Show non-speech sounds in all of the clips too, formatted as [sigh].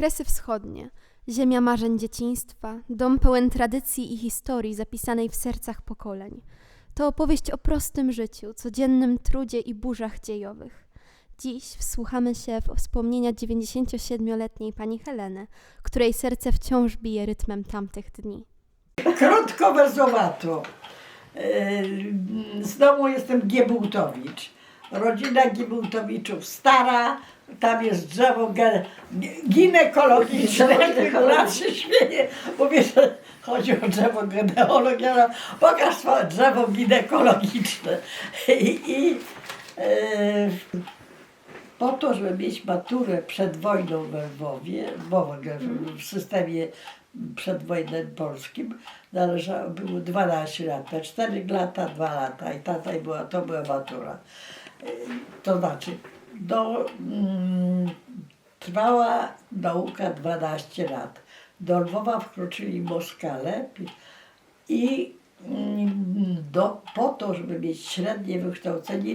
Kresy Wschodnie, ziemia marzeń dzieciństwa, dom pełen tradycji i historii zapisanej w sercach pokoleń. To opowieść o prostym życiu, codziennym trudzie i burzach dziejowych. Dziś wsłuchamy się w wspomnienia 97-letniej pani Heleny, której serce wciąż bije rytmem tamtych dni. Krótko wersowato. Yy, Z domu jestem Giebułtowicz. Rodzina Giebułtowiczów stara, tam jest drzewo ge- ginekologiczne. Raz się śmieje, mówię, że chodzi o drzewo genealogiczne. Pokaż swoje drzewo ginekologiczne. I, i yy, po to, żeby mieć maturę przed wojną we Lwowie, w Lwowie, w systemie przedwojennym polskim, należało, było 12 lat, te 4 lata, 2 lata i tata i była, to była matura. To znaczy, do, mm, trwała nauka 12 lat. Do Lwowa wkroczyli Moskale i mm, do, po to, żeby mieć średnie wykształcenie,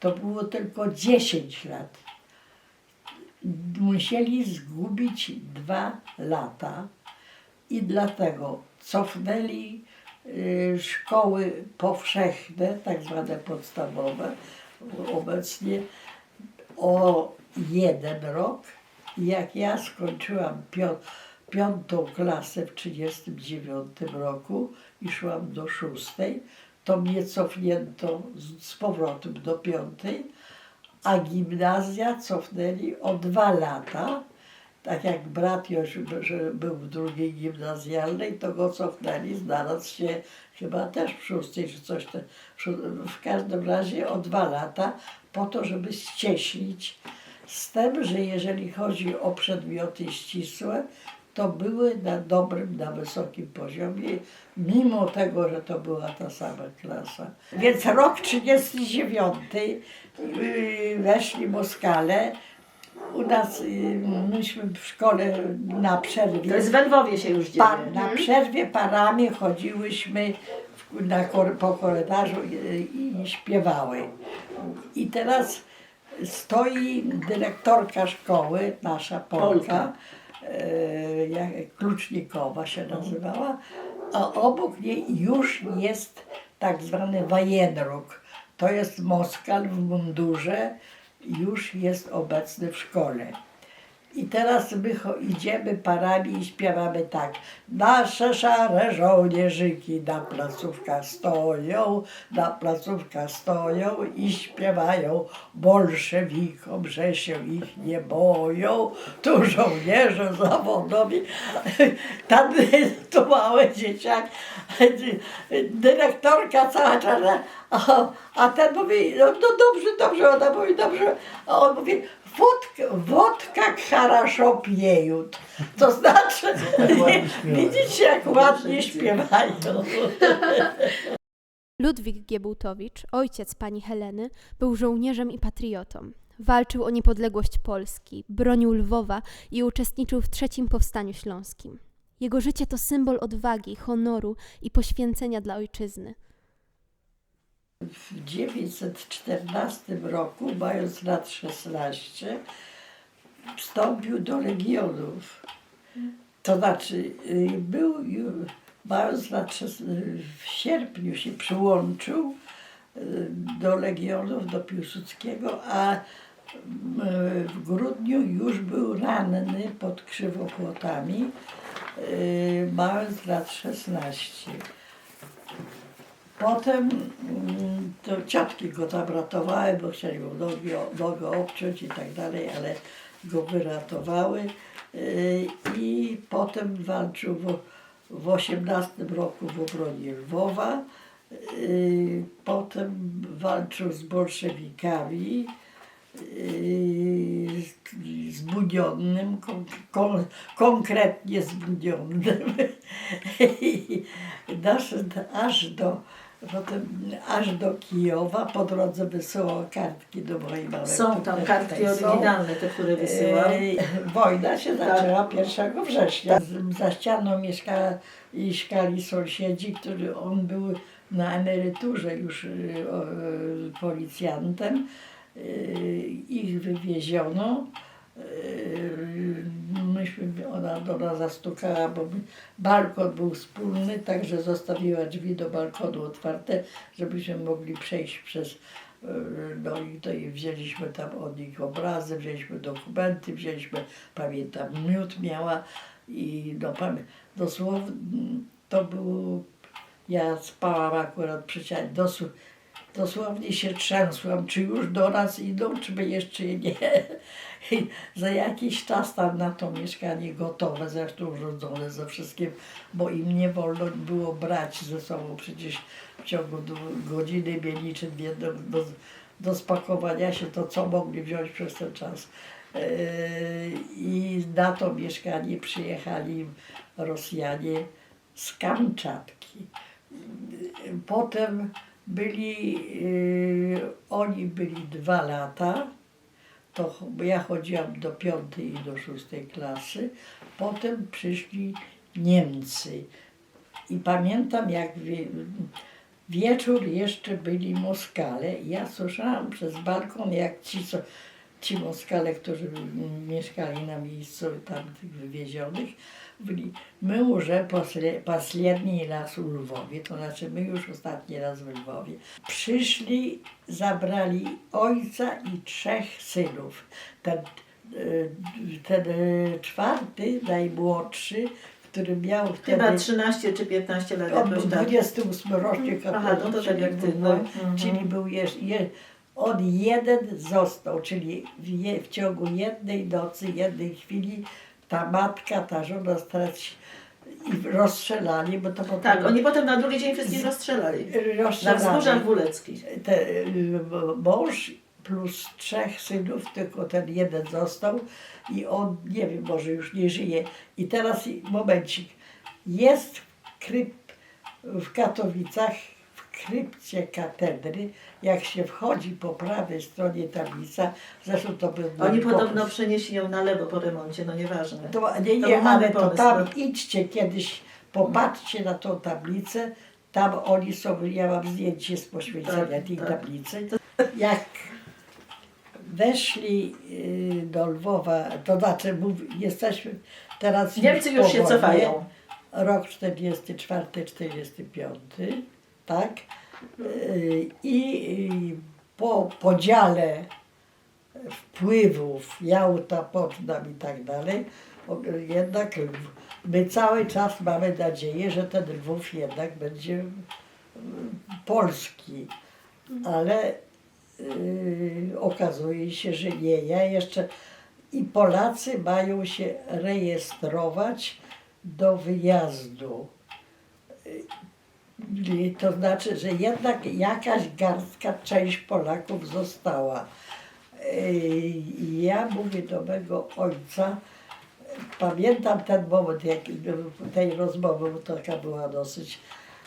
to było tylko 10 lat. Musieli zgubić dwa lata i dlatego cofnęli y, szkoły powszechne, tak zwane podstawowe, obecnie o jeden rok. Jak ja skończyłam pią- piątą klasę w 1939 roku i szłam do szóstej, to mnie cofnięto z, z powrotem do piątej, a gimnazja cofnęli o dwa lata. Tak jak brat że był w drugiej gimnazjalnej, to go cofnęli, znalazł się chyba też w szóstej czy coś. Te, w każdym razie o dwa lata, po to, żeby ścieśnić. Z tym, że jeżeli chodzi o przedmioty ścisłe, to były na dobrym, na wysokim poziomie, mimo tego, że to była ta sama klasa. Więc rok 39 yy, weszli Moskale. U nas, yy, myśmy w szkole na przerwie. To jest w Lwowie się już dzieje. Pa, na przerwie parami chodziłyśmy w- na, kor- po korytarzu i, i śpiewały. I teraz stoi dyrektorka szkoły, nasza Polka, Polka. e, jak- Klucznikowa się nazywała, a obok niej już jest tak zwany Wajenruk. To jest Moskal w mundurze, już jest obecny w szkole. I teraz my idziemy parami i śpiewamy tak. Nasze szare żołnierzyki na placówkach stoją, na placówkach stoją i śpiewają bolszewikom, że się ich nie boją. Tu żołnierze zawodowi. [laughs] Tam [laughs] to małe dzieciak, [laughs] dyrektorka cała czarna, a, a ten mówi, no, no dobrze, dobrze, ona mówi dobrze, a on mówi, wódkę, wódka haraszo. To znaczy, [laughs] widzicie jak ładnie śpiewają. [laughs] Ludwik Giebułtowicz, ojciec pani Heleny, był żołnierzem i patriotą. Walczył o niepodległość Polski, bronił Lwowa i uczestniczył w III Powstaniu Śląskim. Jego życie to symbol odwagi, honoru i poświęcenia dla ojczyzny. W 1914 roku, mając lat 16, wstąpił do Legionów. To znaczy, y, był, mając lat szes- w sierpniu się przyłączył y, do Legionów, do Piłsudskiego, a y, w grudniu już był ranny pod Krzywopłotami, mając lat 16. Potem mm, ciotki go tam ratowały, bo chcieli mu nogi, nogę obciąć i tak dalej, ale go wyratowały. Yy, I potem walczył w, w 18 roku w obronie Lwowa. Yy, Potem walczył z bolszewikami yy, z- zbudionym, kon, kon, konkretnie zbudionym. [laughs] I doszedł aż do, potem aż do Kijowa, po drodze wysyłał kartki do mojej małej. Są tam kartki oryginalne, te, które wysyłam. Ej, [laughs] Wojna się zaczęła 1 września. Za ścianą mieszka, mieszkali sąsiedzi, który on był na emeryturze już y, y, policjantem. Y, Ich wywieziono. Myśmy, ona do nas zastukała, bo balkon był wspólny, także zostawiła drzwi do balkonu otwarte, żebyśmy mogli przejść przez e, no i to i wzięliśmy tam od nich obrazy, wzięliśmy dokumenty, wzięliśmy, pamiętam, miód miała i no pamię- dosłownie to było, ja spałam akurat przy ścianie, dosł, dosłownie się trzęsłam, czy już do nas idą, czy by jeszcze nie. I [laughs] za jakiś czas tam na to mieszkanie gotowe, zresztą urządzone ze wszystkim, bo im nie wolno było brać ze sobą przecież w ciągu godziny mieli czy dwie do, do, do spakowania się to, co mogli wziąć przez ten czas. Yy, I na to mieszkanie przyjechali Rosjanie z Kamczatki. Yy, Potem byli, yy, oni byli dwa lata, to ja chodziłam do piątej i do szóstej klasy. Potem przyszli Niemcy. I pamiętam, jak wie, wieczór jeszcze byli Moskale. Ja słyszałam przez balkon, jak ci, co, ci Moskale, którzy mieszkali na miejscu tam wywiezionych, byli, my już posle- последний raz u Lwowie, to znaczy my już ostatni raz w Lwowie. Przyszli, zabrali ojca i trzech synów. Ten, e, ten e, czwarty, najmłodszy, który miał wtedy... Chyba 13 czy 15 lat On był jakoś tak. 28 rocznik Aha, no to tak jak ty, no. Mhm. Czyli był jeszcze, je, on jeden został, czyli w, je, w ciągu jednej nocy, jednej chwili ta matka, ta żona straci i rozstrzelali, bo to potem Tak, oni potem na drugi dzień wszystkich rozstrzelali. Na rozstrzelali. wzgórzach Wuleckich. Te, y, mąż plus trzech synów, tylko ten jeden został i on, nie wiem, może już nie żyje. I teraz momencik. Jest kryp w Katowicach, w krypcie katedry, jak się wchodzi po prawej stronie tablica, zresztą to był Oni podobno pomysł. przenieśli ją na lewo po remoncie, no nieważne. To, nie, nie, był ale to pomysł, tam no. idźcie kiedyś, popatrzcie na tą tablicę, tam oni są, ja mam zdjęcie z poświęcenia Tak, tej tak. tablicy. Jak weszli y, do Lwowa, to znaczy mów, jesteśmy teraz Niemcy już po się wojnie, cofają. Rok 44, 45, tak? Y, I y, po podziale wpływów, Jałta, Poczdam i tak dalej, jednak my cały czas mamy nadzieję, że ten Lwów jednak będzie mm, polski, ale y, okazuje się, że nie. Ja jeszcze i Polacy mają się rejestrować do wyjazdu. To znaczy, że jednak jakaś garstka, część Polaków została. Ej, Ja mówię do mego ojca, pamiętam ten moment jak, tej rozmowy, bo taka była dosyć.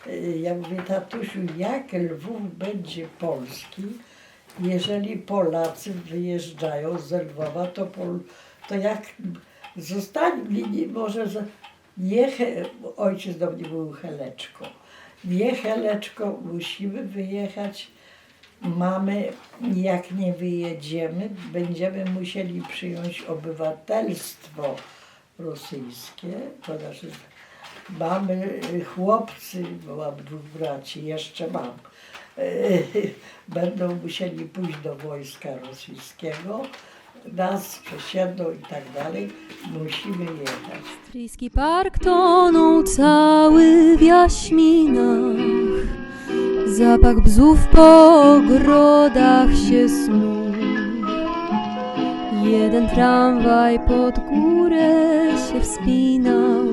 Ej, Ja mówię, tatusiu, jak Lwów będzie polski, jeżeli Polacy wyjeżdżają z Lwowa, to, Pol, to jak nie, może za- nie, He- ojciec do mnie był Heleczko, nie Heleczko, musimy wyjechać. Mamy, jak nie wyjedziemy, będziemy musieli przyjąć obywatelstwo rosyjskie, to znaczy mamy y, chłopcy, bo mam dwóch braci, jeszcze mam, y, [laughs] będą musieli pójść do wojska rosyjskiego, nas przesiedlą i tak dalej, musimy jechać. Stryjski park tonął cały w jaśminach. Zapach bzów po ogrodach się snuł. Jeden tramwaj pod górę się wspinał.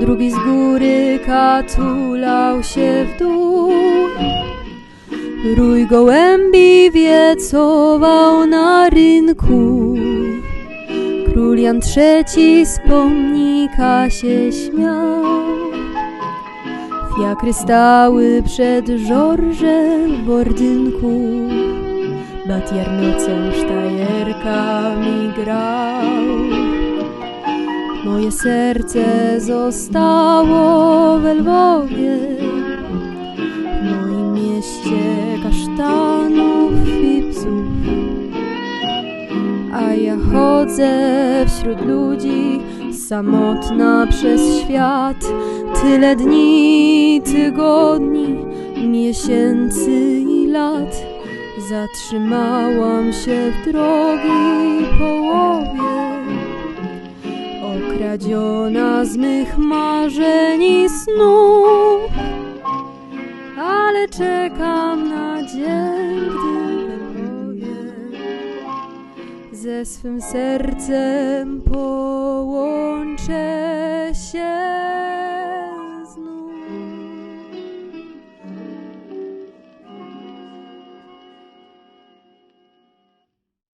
Drugi z góry katulał się w dół. Rój gołębi wiecował na rynku. Król Jan III z pomnika się śmiał. Fiakry stały przed żorżem w ordynku. Batiar nocą sztajerkami grał. Moje serce zostało we Lwowie, w moim mieście chodzę wśród ludzi, samotna przez świat. Tyle dni, tygodni, miesięcy i lat. Zatrzymałam się w drogi połowie, okradziona z mych marzeń i snów. Ale czekam na dzień, gdy ze swym sercem połączę się.